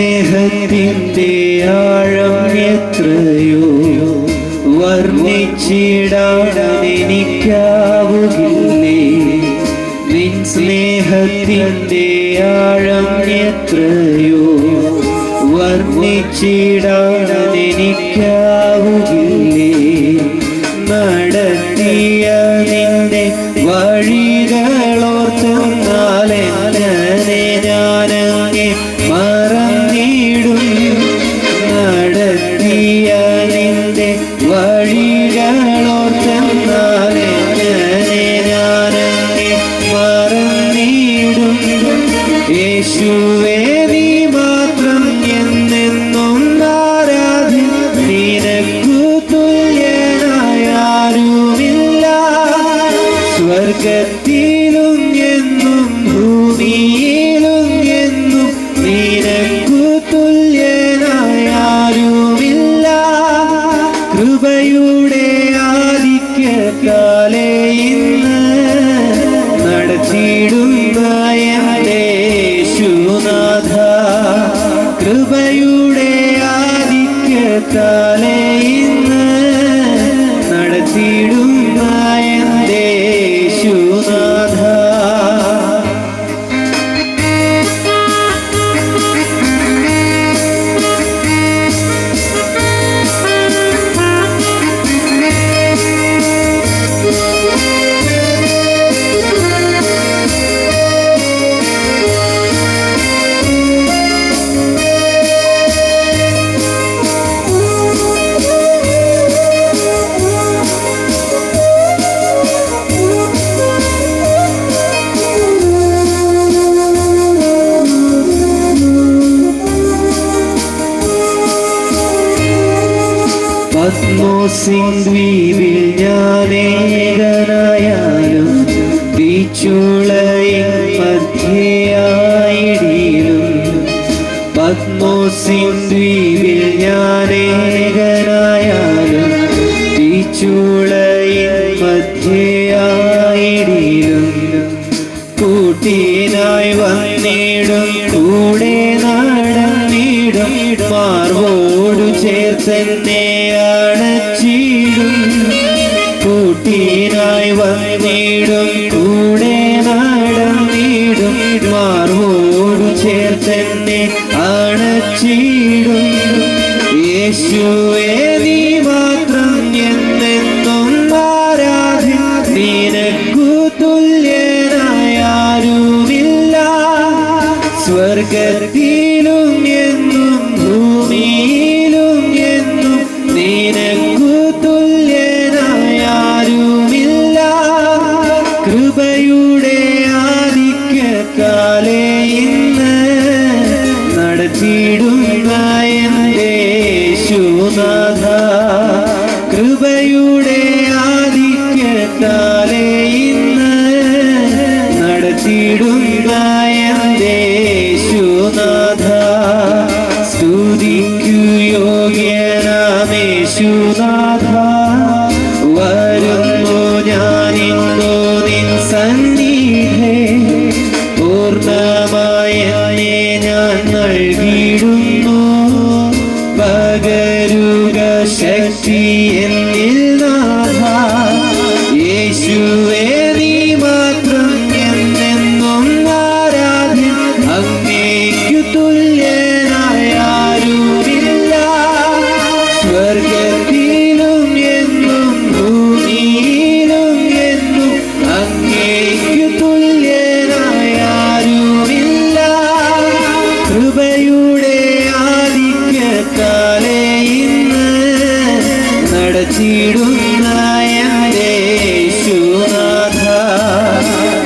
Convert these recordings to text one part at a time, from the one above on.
സ്നേഹത്തിന്റെ ആഴം എത്രയോ വർണിച്ചിടാൻ എനിക്കാവുകില്ലേ നിൻ സ്നേഹത്തിന്റെ ആഴം എത്രയോ വർണിച്ചിടാൻ എനിക്കാവുകില്ലേ കൃപയുടെ ആദിക്കാലേ ഇന്ന് എന്റെ യേശുനാഥ കൃപയുടെ ആധിക്യത്താലെ ഇന്ന് നടത്തിയിടുന്ന പത്മോസിൻ ദ്വീപിൽ ഞാനേകനായാലും തീച്ചുളയിൽ മധ്യയായിടിയിലും പത്മോസിൻ ദ്വീപിൽ ഞാനേകനായാലും തീച്ചുളയിൽ മധ്യയായിടിയിലും കൂട്ടിനായി വന്നിടും കൂടെ നടന്നിടും മാർവോടു ചേർത്തെന്നെ അണച്ചിടും. കൂട്ടിനായി വന്നിടും. കൂടെ നടന്നിടും. മാർവോടു ചേർത്തെന്നെ അണച്ചിടും. യേശുവേ നീ മാത്രം എന്നെന്നും നിനക്കു തുല്യനായ ആരുമില്ല. സ്വർഗത്തിലും എന്നും ഭൂമിയിലും യേശുനാഥ കൃപയുടെ ശക്തി എന്നിൽ യേശുവേ നീ മാത്രം എന്നെന്നും ആരാധ്യം അങ്ങേക്കു തുല്യനായ ആരുമില്ല. സ്വർഗത്തിലും എന്നും ഭൂമിയിലും എന്നും അങ്ങേക്കു തുല്യനായ ആരുമില്ല. കൃപയുടെ എന്റെ യേശുനാഥ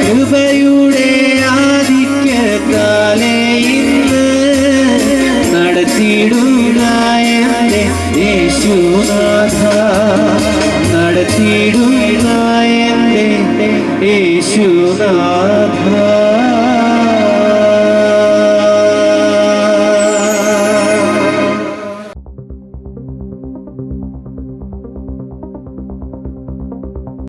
കൃപയുടെ ആധിക്യത്താലെ ഇന്ന് നടത്തിയിടുന്ന എന്റെ യേശുനാഥ. നടത്തിയിടുന്ന എന്റെ യേശുനാഥ.